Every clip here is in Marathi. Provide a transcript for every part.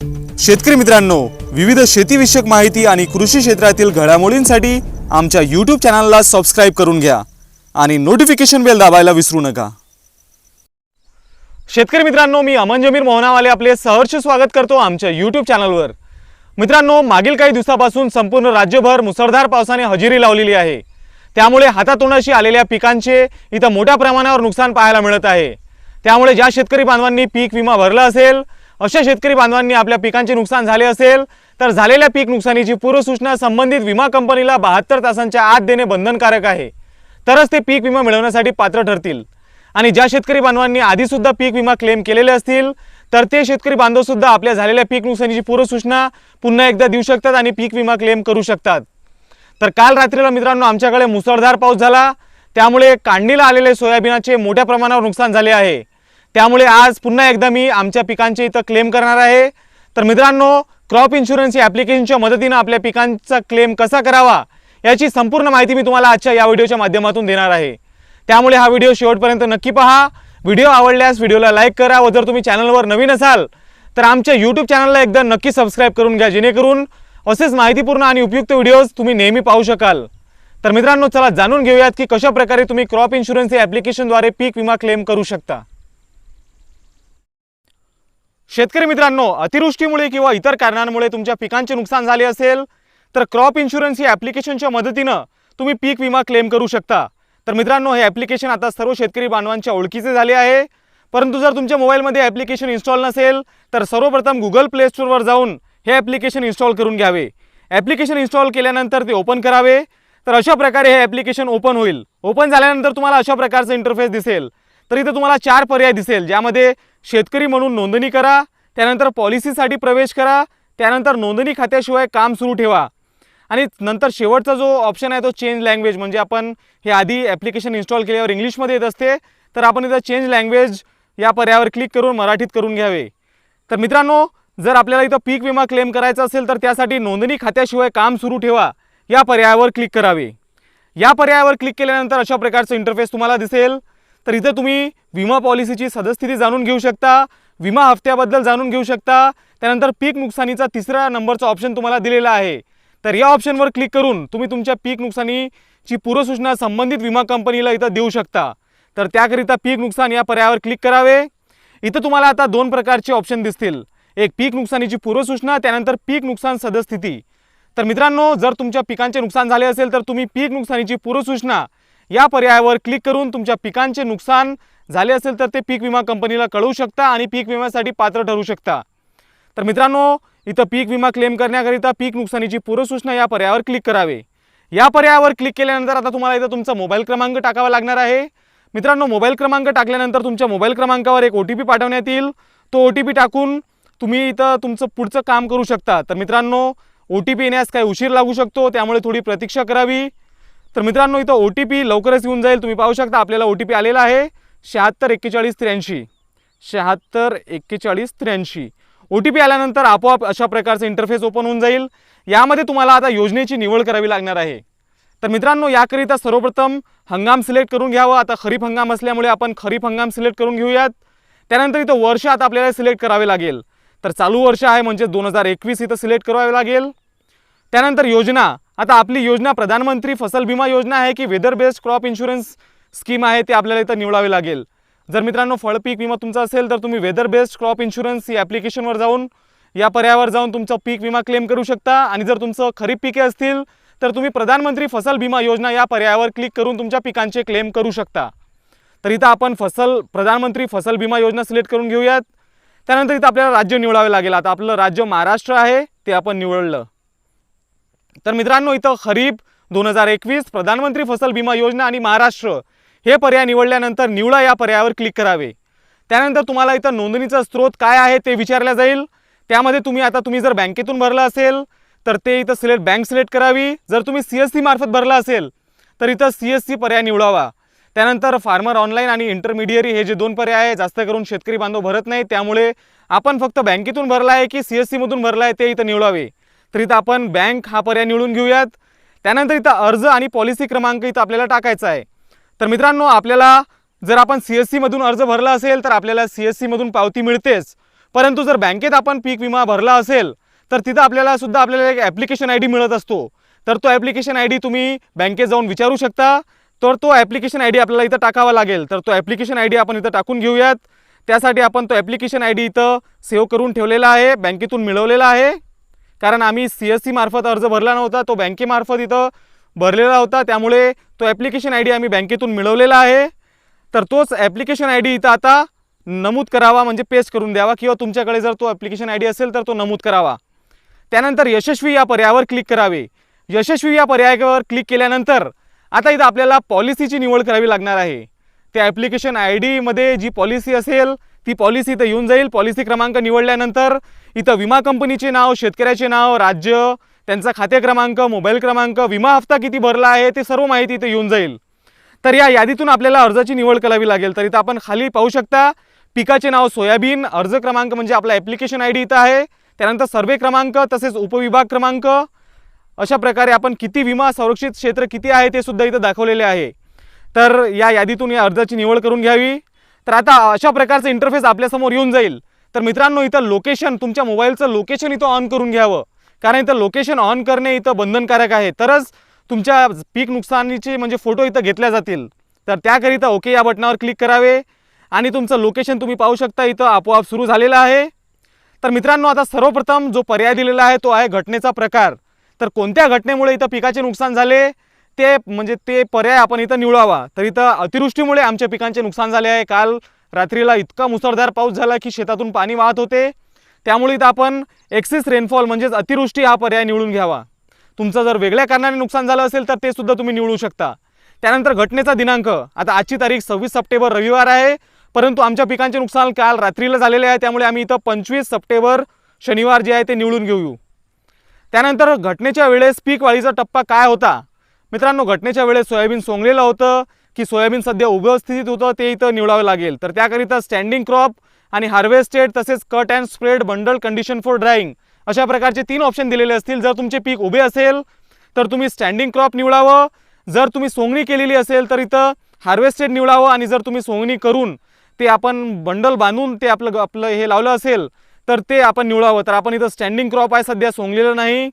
शेतकरी मित्रांनो विविध शेतीविषयक माहिती आणि कृषी क्षेत्रातील घडामोडींसाठी आमच्या यूट्यूब चॅनलला सबस्क्राईब करून घ्या आणि नोटिफिकेशन बेल दाबायला विसरू नका. शेतकरी मित्रांनो मी अमन जमीर मोहनावाले आपले सहर्ष स्वागत करतो आमच्या यूट्यूब चॅनलवर मित्रांनो मागील काही दिवसापासून संपूर्ण राज्यभर मुसळधार पावसाने हजेरी लावलेली आहे. त्यामुळे हातातोंडाशी आलेल्या पिकांचे इथं मोठ्या प्रमाणावर नुकसान पाहायला मिळत आहे. त्यामुळे ज्या शेतकरी बांधवांनी पीक विमा भरला असेल अशा शेतकरी बांधवांनी आपल्या पिकांचे नुकसान झाले असेल तर झालेल्या पीक नुकसानीची पूर्वसूचना संबंधित विमा कंपनीला बहात्तर तासांच्या आत देणे बंधनकारक आहे. तरच ते पीक विमा मिळवण्यासाठी पात्र ठरतील. आणि ज्या शेतकरी बांधवांनी आधीसुद्धा पीक विमा क्लेम केलेले असतील तर ते शेतकरी बांधवसुद्धा आपल्या झालेल्या पीक नुकसानीची पूर्वसूचना पुन्हा एकदा देऊ शकतात आणि पीक विमा क्लेम करू शकतात. तर काल रात्रीला मित्रांनो आमच्याकडे मुसळधार पाऊस झाला. त्यामुळे काढणीला आलेले सोयाबीनाचे मोठ्या प्रमाणावर नुकसान झाले आहे. त्यामुळे आज पुन्हा एकदा मी आमच्या पिकांचे इथं क्लेम करणार आहे. तर मित्रांनो क्रॉप इन्शुरन्स या ॲप्लिकेशनच्या मदतीनं आपल्या पिकांचा क्लेम कसा करावा याची संपूर्ण माहिती मी तुम्हाला आजच्या या व्हिडिओच्या माध्यमातून देणार आहे. त्यामुळे हा व्हिडिओ शेवटपर्यंत नक्की पहा. व्हिडिओ आवडल्यास व्हिडिओला लाईक करा व जर तुम्ही चॅनलवर नवीन असाल तर आमच्या यूट्यूब चॅनलला एकदा नक्की सबस्क्राईब करून घ्या जेणेकरून असेच माहितीपूर्ण आणि उपयुक्त व्हिडिओज तुम्ही नेहमी पाहू शकाल. तर मित्रांनो चला जाणून घेऊयात की कशा प्रकारे तुम्ही क्रॉप इन्शुरन्स या ॲप्लिकेशनद्वारे पीक विमा क्लेम करू शकता. शेतकरी मित्रांनो अतिवृष्टीमुळे किंवा इतर कारणांमुळे तुमच्या पिकांचे नुकसान झाले असेल तर क्रॉप इन्शुरन्स या ॲप्लिकेशनच्या मदतीनं तुम्ही पीक विमा क्लेम करू शकता. तर मित्रांनो हे ॲप्लिकेशन आता सर्व शेतकरी बांधवांच्या ओळखीचे झाले आहे. परंतु जर तुमच्या मोबाईलमध्ये ॲप्लिकेशन इन्स्टॉल नसेल तर सर्वप्रथम गुगल प्ले स्टोअरवर जाऊन हे ॲप्लिकेशन इन्स्टॉल करून घ्यावे. ॲप्लिकेशन इन्स्टॉल केल्यानंतर ते ओपन करावे. तर अशा प्रकारे हे ॲप्लिकेशन ओपन होईल. ओपन झाल्यानंतर तुम्हाला अशा प्रकारचं इंटरफेस दिसेल. तर इथं तुम्हाला चार पर्याय दिसेल ज्यामध्ये शेतकरी म्हणून नोंदणी करा त्यानंतर पॉलिसीसाठी प्रवेश करा त्यानंतर नोंदणी खात्याशिवाय काम सुरू ठेवा. आणि नंतर शेवटचा जो ऑप्शन आहे तो चेंज लँग्वेज म्हणजे आपण हे आधी ॲप्लिकेशन इन्स्टॉल केल्यावर इंग्लिशमध्ये येत असते तर आपण इथं चेंज लँग्वेज या पर्यायावर क्लिक करून मराठीत करून घ्यावे. तर मित्रांनो जर आपल्याला इथं पीक विमा क्लेम करायचा असेल तर त्यासाठी नोंदणी खात्याशिवाय काम सुरू ठेवा या पर्यायावर क्लिक करावे. या पर्यायावर क्लिक केल्यानंतर अशा प्रकारचं इंटरफेस तुम्हाला दिसेल. तर इथं तुम्ही विमा पॉलिसीची सदस्थिती जाणून घेऊ शकता विमा हप्त्याबद्दल जाणून घेऊ शकता त्यानंतर पीक नुकसानीचा तिसरा नंबरचा ऑप्शन तुम्हाला दिलेला आहे. तर या ऑप्शनवर क्लिक करून तुम्ही तुमच्या पीक नुकसानीची पूर्वसूचना संबंधित विमा कंपनीला इथं देऊ शकता. तर त्याकरिता पीक नुकसान या पर्यायावर क्लिक करावे. इथं तुम्हाला आता दोन प्रकारचे ऑप्शन दिसतील. एक पीक नुकसानीची पूर्वसूचना त्यानंतर पीक नुकसान सदस्थिती तर मित्रांनो जर तुमच्या पिकांचे नुकसान झाले असेल तर तुम्ही पीक नुकसानीची पूर्वसूचना या पर्यायावर क्लिक करून तुमच्या पिकांचे नुकसान झाले असेल तर ते पीक विमा कंपनीला कळवू शकता आणि पीक विम्यासाठी पात्र ठरू शकता. तर मित्रांनो इथं पीक विमा क्लेम करण्याकरिता पीक नुकसानीची पूर्वसूचना या पर्यायावर क्लिक करावे. या पर्यायावर क्लिक केल्यानंतर आता तुम्हाला इथं तुमचा मोबाईल क्रमांक टाकावा लागणार आहे. मित्रांनो मोबाईल क्रमांक टाकल्यानंतर तुमच्या मोबाईल क्रमांकावर एक ओ टी पी पाठवण्यात येईल. तो ओ टी पी टाकून तुम्ही इथं तुमचं पुढचं काम करू शकता. तर मित्रांनो ओ टी पी येण्यास काही उशीर लागू शकतो त्यामुळे थोडी प्रतीक्षा करावी. तर मित्रांनो इथं ओ टी पी लवकरच येऊन जाईल. तुम्ही पाहू शकता आपल्याला ओ टी पी आलेला आहे. शहात्तर एक्केचाळीस त्र्याऐंशी. शहात्तर एक्केचाळीस त्र्याऐंशी. ओ टी पी आल्यानंतर आपोआप अशा प्रकारचं इंटरफेस ओपन होऊन जाईल. यामध्ये तुम्हाला आता योजनेची निवड करावी लागणार आहे. तर मित्रांनो याकरिता सर्वप्रथम हंगाम सिलेक्ट करून घ्यावं. आता खरीप हंगाम असल्यामुळे आपण खरीप हंगाम सिलेक्ट करून घेऊयात. त्यानंतर इथं वर्ष आता आपल्याला सिलेक्ट करावे लागेल. तर चालू वर्ष आहे म्हणजे दोन हजार एकवीस इथं सिलेक्ट करावे लागेल. त्यानंतर योजना. आता आपली योजना प्रधानमंत्री फसल विमा योजना आहे की weather based crop insurance scheme आहे ते आपल्याला इथं निवडावी लागेल. जर मित्रांनो फळपीक विमा तुमचा असेल तर तुम्ही वेदर बेस्ड क्रॉप इन्शुरन्स या ॲप्लिकेशनवर जाऊन या पर्यायावर जाऊन तुमचा पीक विमा क्लेम करू शकता. आणि जर तुमचं खरीप पिके असतील तर तुम्ही प्रधानमंत्री फसल विमा योजना या पर्यायावर क्लिक करून तुमच्या पिकांचे क्लेम करू शकता. तर इथं आपण फसल प्रधानमंत्री फसल विमा योजना सिलेक्ट करून घेऊयात. त्यानंतर इथं आपल्याला राज्य निवडावे लागेल. आता आपलं राज्य महाराष्ट्र आहे ते आपण निवडलं. तर मित्रांनो इथं खरीप दोन हजार एकवीस प्रधानमंत्री फसल विमा योजना आणि महाराष्ट्र हे पर्याय निवडल्यानंतर निवडा या पर्यायावर क्लिक करावे. त्यानंतर तुम्हाला इथं नोंदणीचा स्रोत काय आहे ते विचारलं जाईल. त्यामध्ये तुम्ही आता तुम्ही जर बँकेतून भरलं असेल तर ते इथं सिलेक्ट बँक सिलेक्ट करावी. जर तुम्ही सी एस सी मार्फत भरलं असेल तर इथं सी एस सी पर्याय निवडावा. त्यानंतर फार्मर ऑनलाईन आणि इंटरमिडियरी हे जे दोन पर्याय आहे जास्त करून शेतकरी बांधव भरत नाही त्यामुळे आपण फक्त बँकेतून भरला आहे की सी एस सीमधून भरला आहे ते इथं निवडावे. तर इथं आपण बँक हा पर्याय निवडून घेऊयात. त्यानंतर इथं अर्ज आणि पॉलिसी क्रमांक इथं आपल्याला टाकायचा आहे. तर मित्रांनो आपल्याला जर आपण सी एस सीमधून अर्ज भरला असेल तर आपल्याला सी एस सीमधून पावती मिळतेच. परंतु जर बँकेत आपण पीक विमा भरला असेल तर तिथं आपल्याला सुद्धा आपल्याला एक ॲप्लिकेशन आय डी मिळत असतो. तर तो ॲप्लिकेशन आय डी तुम्ही बँकेत जाऊन विचारू शकता. तर तो ॲप्लिकेशन आय डी आपल्याला इथं टाकावा लागेल. तर तो ॲप्लिकेशन आय डी आपण इथं टाकून घेऊयात. त्यासाठी आपण तो ॲप्लिकेशन आय डी इथं सेव्ह करून ठेवलेला आहे बँकेतून मिळवलेला आहे. कारण आम्ही सी एस सीमार्फत अर्ज भरला नव्हता तो बँकेमार्फत इथं भरलेला होता. त्यामुळे तो ॲप्लिकेशन आय डी आम्ही बँकेतून मिळवलेला आहे. तर तोच ॲप्लिकेशन आय डी इथं आता नमूद करावा म्हणजे पेस्ट करून द्यावा किंवा तुमच्याकडे जर तो ॲप्लिकेशन आय डी असेल तर तो नमूद करावा. त्यानंतर यशस्वी या पर्यायावर क्लिक करावे. यशस्वी या पर्यायावर क्लिक केल्यानंतर आता इथं आपल्याला पॉलिसीची निवड करावी लागणार आहे. त्या ॲप्लिकेशन आय डीमध्ये जी पॉलिसी असेल ती पॉलिसी इथं येऊन जाईल. पॉलिसी क्रमांक निवडल्यानंतर इथं विमा कंपनीचे नाव शेतकऱ्याचे नाव राज्य त्यांचा खाते क्रमांक मोबाईल क्रमांक विमा हप्ता किती भरला आहे ते सर्व माहिती इथं येऊन जाईल. तर या यादीतून आपल्याला अर्जाची निवड करावी लागेल. तर इथं आपण खाली पाहू शकता पिकाचे नाव सोयाबीन अर्ज क्रमांक म्हणजे आपला ॲप्लिकेशन आय डी इथं आहे. त्यानंतर सर्वे क्रमांक तसेच उपविभाग क्रमांक अशा प्रकारे आपण किती विमा संरक्षित क्षेत्र किती आहे ते सुद्धा इथं दाखवलेले आहे. तर या यादीतून या अर्जाची निवड करून घ्यावी. तर आता अशा प्रकारचं इंटरफेस आपल्यासमोर येऊन जाईल. तर मित्रांनो इथं लोकेशन तुमच्या मोबाईलचं लोकेशन इथं ऑन करून घ्यावं. कारण इथं लोकेशन ऑन करणे इथं बंधनकारक आहे. तरच तुमच्या पीक नुकसानीचे म्हणजे फोटो इथं घेतल्या जातील. तर त्याकरिता ओके या बटनावर क्लिक करावे. आणि तुमचं लोकेशन तुम्ही पाहू शकता इथं आपोआप सुरू झालेलं आहे. तर मित्रांनो आता सर्वप्रथम जो पर्याय दिलेला आहे तो आहे घटनेचा प्रकार. तर कोणत्या घटनेमुळे इथं पिकाचे नुकसान झाले? ते म्हणजे ते पर्याय आपण इथं निवडावा तर इथं अतिवृष्टीमुळे आमच्या पिकांचे नुकसान झाले आहे. काल रात्रीला इतका मुसळधार पाऊस झाला की शेतातून पाणी वाहत होते. त्यामुळे इथं आपण एक्सेस रेनफॉल म्हणजेच अतिवृष्टी हा पर्याय निवडून घ्यावा. तुमचं जर वेगळ्या कारणाने नुकसान झालं असेल तर ते सुद्धा तुम्ही निवडू शकता. त्यानंतर घटनेचा दिनांक. आता आजची तारीख सव्वीस सप्टेंबर रविवार आहे. परंतु आमच्या पिकांचे नुकसान काल रात्रीला झालेले आहे. त्यामुळे आम्ही इथं पंचवीस सप्टेंबर शनिवार जे आहे ते निवडून घेऊ. त्यानंतर घटनेच्या वेळेस पीक वाढीचा टप्पा काय होता? मित्रांनो घटनेच्या वेळेस सोयाबीन सोंगलेलं होतं की सोयाबीन सध्या उभं स्थितीत होतं ते इथं निवडावं लागेल. तर त्याकरिता स्टँडिंग क्रॉप आणि हार्वेस्टेड तसेच cut and spread bundle condition for drying अशा प्रकारचे तीन ऑप्शन दिलेले असतील. जर तुमचे पीक उभे असेल तर तुम्ही स्टँडिंग क्रॉप निवडावं. जर तुम्ही सोंगणी केलेली असेल तर इथं हार्वेस्टेड निवडावं आणि जर तुम्ही सोंगणी करून ते आपण बंडल बांधून ते आपलं आपलं हे लावलं असेल तर ते आपण निवडावं. तर आपण इथं स्टँडिंग क्रॉप आहे सध्या सोंगलेलं नाही.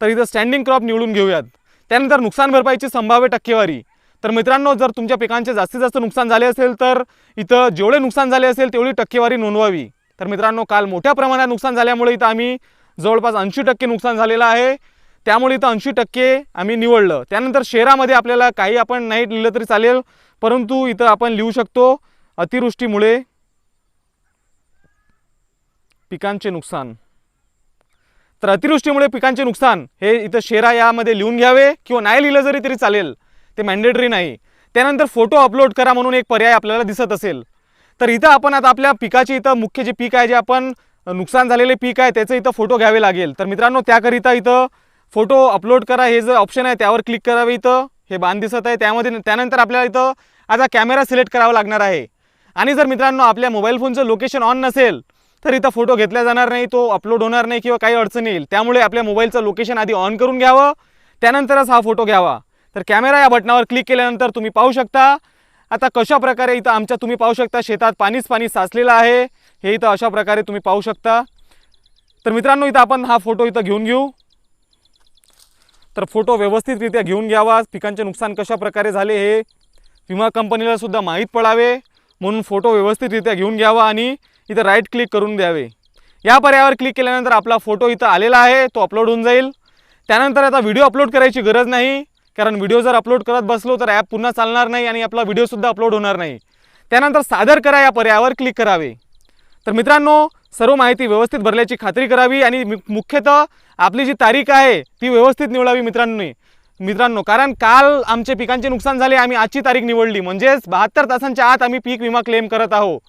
तर इथं स्टँडिंग क्रॉप निवडून घेऊयात. त्यानंतर नुकसान भरपाईची संभाव्य टक्केवारी. तर मित्रांनो जर तुमच्या पिकांचे जास्तीत जास्त नुकसान झाले असेल तर इथं जेवढे नुकसान झाले असेल तेवढी टक्केवारी नोंदवावी. तर मित्रांनो काल मोठ्या प्रमाणात नुकसान झाल्यामुळे इथं आम्ही जवळपास ऐंशी टक्के नुकसान झालेलं आहे. त्यामुळे इथं ऐंशी टक्के आम्ही निवडलं. त्यानंतर शहरामध्ये आपल्याला काही आपण नाही लिहिलं तरी चालेल परंतु इथं आपण लिहू शकतो अतिवृष्टीमुळे पिकांचे नुकसान. तर अतिवृष्टीमुळे पिकांचे नुकसान हे इथं शेरा यामध्ये लिहून घ्यावे किंवा नाही लिहिलं जरी तरी चालेल ते मॅन्डेटरी नाही. त्यानंतर फोटो अपलोड करा म्हणून एक पर्याय आपल्याला दिसत असेल. तर इथं आपण आता आपल्या पिकाचे इथं मुख्य जे पीक आहे जे आपण नुकसान झालेले पीक आहे त्याचं इथं फोटो घ्यावे लागेल. तर मित्रांनो त्याकरिता इथं फोटो अपलोड करा. हे जे ऑप्शन आहे त्यावर क्लिक करावे इथं. हे बांध दिसत आहे. त्यामध्ये त्यानंतर आपल्याला इथं आता कॅमेरा सिलेक्ट करावा लागणार आहे. आणि जर मित्रांनो आपल्या मोबाईल फोनचं लोकेशन ऑन नसेल तर इथं फोटो घेतला जाणार नाही तो अपलोड होणार नाही किंवा काही अडचण येईल. त्यामुळे आपल्या मोबाईलचं लोकेशन आधी ऑन करून घ्यावं त्यानंतरच हा फोटो घ्यावा. तर कॅमेरा या बटनावर क्लिक केल्यानंतर तुम्ही पाहू शकता. आता कशा प्रकारे इथं आमच्या तुम्ही पाहू शकता शेतात पाणीच पाणी साचलेलं आहे. हे इथं अशा प्रकारे तुम्ही पाहू शकता. तर मित्रांनो इथं आपण हा फोटो इथं घेऊन घेऊ. तर फोटो व्यवस्थितरित्या घेऊन घ्यावा. पिकांचे नुकसान कशा प्रकारे झाले हे विमा कंपनीला सुद्धा माहीत पडावे. म्हणून फोटो व्यवस्थितरित्या घेऊन घ्यावा आणि इथं राईट क्लिक करून द्यावे. या पर्यायावर क्लिक केल्यानंतर आपला फोटो इथं आलेला आहे तो अपलोड होऊन जाईल. त्यानंतर आता व्हिडिओ अपलोड करायची गरज नाही कारण व्हिडिओ जर अपलोड करत बसलो तर ॲप पुन्हा चालणार नाही आणि आपला व्हिडिओसुद्धा अपलोड होणार नाही. त्यानंतर सादर करा या पर्यायावर क्लिक करावे. तर मित्रांनो सर्व माहिती व्यवस्थित भरल्याची खात्री करावी आणि मुख्यतः आपली जी तारीख आहे ती व्यवस्थित निवडावी मित्रांनी मित्रांनो. कारण काल आमचे पिकांचे नुकसान झाले आम्ही आजची तारीख निवडली. म्हणजेच बहात्तर तासांच्या आत आम्ही पीक विमा क्लेम करत आहोत.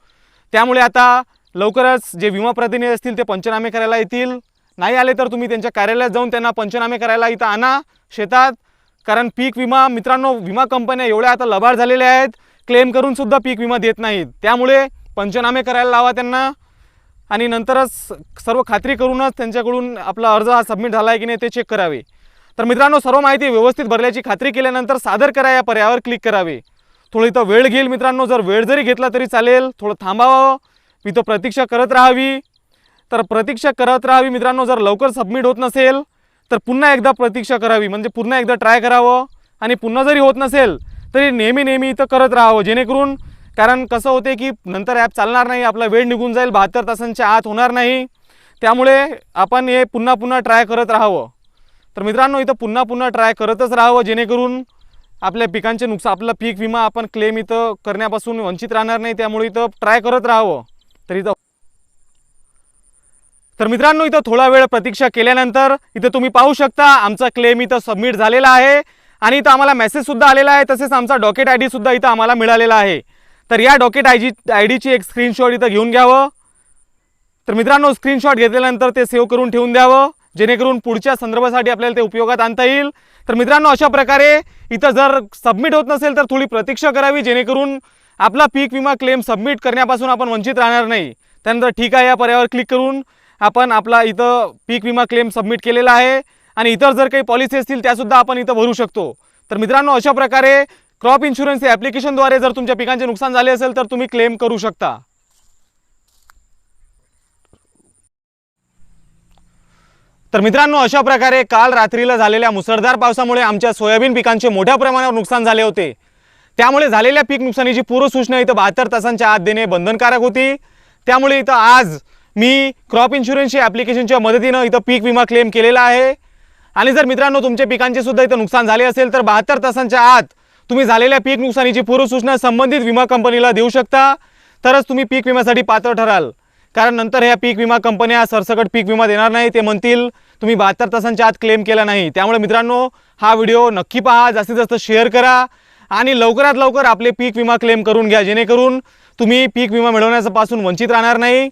त्यामुळे आता लवकरच जे विमा प्रतिनिधी असतील ते पंचनामे करायला येतील. नाही आले तर तुम्ही त्यांच्या कार्यालयात जाऊन त्यांना पंचनामे करायला इथं आणा शेतात. कारण पीक विमा मित्रांनो विमा कंपन्या एवढ्या आता लबाड झालेल्या आहेत. क्लेम करूनसुद्धा पीक विमा देत नाहीत. त्यामुळे पंचनामे करायला लावा त्यांना. आणि नंतरच सर्व खात्री करूनच त्यांच्याकडून आपला अर्ज हा सबमिट झाला आहे की नाही ते चेक करावे. तर मित्रांनो सर्व माहिती व्यवस्थित भरल्याची खात्री केल्यानंतर सादर करा या पर्यायावर क्लिक करावे. थोडं इथं वेळ घेईल मित्रांनो. जर वेळ जरी घेतला तरी चालेल. थोडं थांबावं. इथं प्रतीक्षा करत राहावी. तर प्रतीक्षा करत राहावी मित्रांनो. जर लवकर सबमिट होत नसेल तर पुन्हा एकदा प्रतीक्षा करावी. म्हणजे पुन्हा एकदा ट्राय करावं. आणि पुन्हा जरी होत नसेल तरी नेहमी नेहमी इथं करत राहावं. जेणेकरून कारण कसं होते की नंतर ॲप चालणार नाही. आपला वेळ निघून जाईल. बहात्तर तासांच्या आत होणार नाही. त्यामुळे आपण हे पुन्हा पुन्हा ट्राय करत राहावं. तर मित्रांनो इथं पुन्हा पुन्हा ट्राय करतच राहावं. जेणेकरून आपल्या पिकांचे नुकसान आपला पीक विमा आपण क्लेम इथं करण्यापासून वंचित राहणार नाही त्यामुळे इथं ट्राय करत राहावं. तर इथं तर मित्रांनो इथं थोडा वेळ प्रतीक्षा केल्यानंतर इथं तुम्ही पाहू शकता आमचा क्लेम इथं सबमिट झालेला आहे. आणि इथं आम्हाला मेसेजसुद्धा आलेला आहे तसेच आमचा डॉकेट आय डीसुद्धा इथं आम्हाला मिळालेला आहे. तर या डॉकेट आय जी आय डीची एक स्क्रीनशॉट इथं घेऊन घ्यावं. तर मित्रांनो स्क्रीनशॉट घेतल्यानंतर ते सेव्ह करून ठेवून द्यावं. जेणेकरून पुढच्या संदर्भासाठी आपल्याला ते उपयोगात आणता येईल. तर मित्रांनो अशा प्रकारे इथं जर सबमिट होत नसेल तर थोडी प्रतीक्षा करावी जेणेकरून आपला पीक विमा क्लेम सबमिट करण्यापासून आपण वंचित राहणार नाही. त्यानंतर ठीक आहे या पर्यायावर क्लिक करून आपण आपला इथं पीक विमा क्लेम सबमिट केलेला आहे आणि इतर जर काही पॉलिसी असतील त्यासुद्धा आपण इथं भरू शकतो. तर मित्रांनो अशा प्रकारे क्रॉप इन्शुरन्स या ॲप्लिकेशनद्वारे जर तुमच्या पिकांचे नुकसान झाले असेल तर तुम्ही क्लेम करू शकता. तर मित्रांनो अशा प्रकारे काल रात्रीला झालेल्या मुसळधार पावसामुळे आमच्या सोयाबीन पिकांचे मोठ्या प्रमाणावर नुकसान झाले होते. त्यामुळे झालेल्या पीक नुकसानीची पूर्वसूचना इथं बहात्तर तासांच्या आत देणे बंधनकारक होती. त्यामुळे इथं आज मी क्रॉप इन्शुरन्सच्या ॲप्लिकेशनच्या मदतीनं इथं पीक विमा क्लेम केलेला आहे. आणि जर मित्रांनो तुमच्या पिकांचे सुद्धा इथं नुकसान झाले असेल तर बहात्तर तासांच्या आत तुम्ही झालेल्या पीक नुकसानीची पूर्वसूचना संबंधित विमा कंपनीला देऊ शकता. तरच तुम्ही पीक विम्यासाठी पात्र ठराल. कारण नंतर ह्या पीक विमा कंपन्या सरसकट पीक विमा देणार नाही ते म्हणतील तुम्ही बहात्तर तासांच्या आत क्लेम केला नाही. त्यामुळे मित्रांनो हा व्हिडिओ नक्की पहा जास्तीत जास्त शेअर करा आणि लवकरात लवकर आपले पीक विमा क्लेम करून घ्या. जेणेकरून तुम्ही पीक विमा मिळवण्यापासून वंचित राहणार नाही.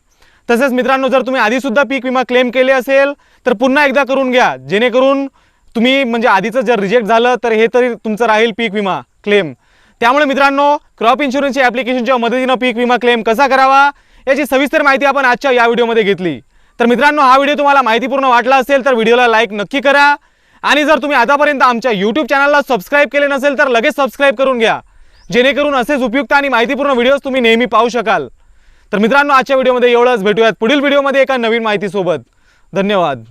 तसेच मित्रांनो जर तुम्ही आधीसुद्धा पीक विमा क्लेम केले असेल तर पुन्हा एकदा करून घ्या. जेणेकरून तुम्ही म्हणजे आधीचं जर रिजेक्ट झालं तर हे तरी तुमचं राहील पीक विमा क्लेम त्यामुळे मित्रांनो क्रॉप इन्शुरन्सच्या ॲप्लिकेशनच्या मदतीनं पीक विमा क्लेम कसा करावा? याची सविस्तर माहिती आपण आजच्या या व्हिडिओमध्ये घेतली. तर मित्रांनो हा व्हिडिओ तुम्हाला माहितीपूर्ण वाटला असेल तर व्हिडिओला लाईक नक्की करा. आणि जर तुम्ही आतापर्यंत आमच्या यूट्यूब चॅनलला सबस्क्राईब केले नसेल तर लगेच सबस्क्राईब करून घ्या. जेणेकरून असेच उपयुक्त आणि माहितीपूर्ण व्हिडिओज तुम्ही नेहमी पाहू शकाल. तर मित्रांनो आजच्या व्हिडिओमध्ये एवढंच. भेटूयात पुढील व्हिडिओमध्ये एका नवीन माहितीसोबत. धन्यवाद.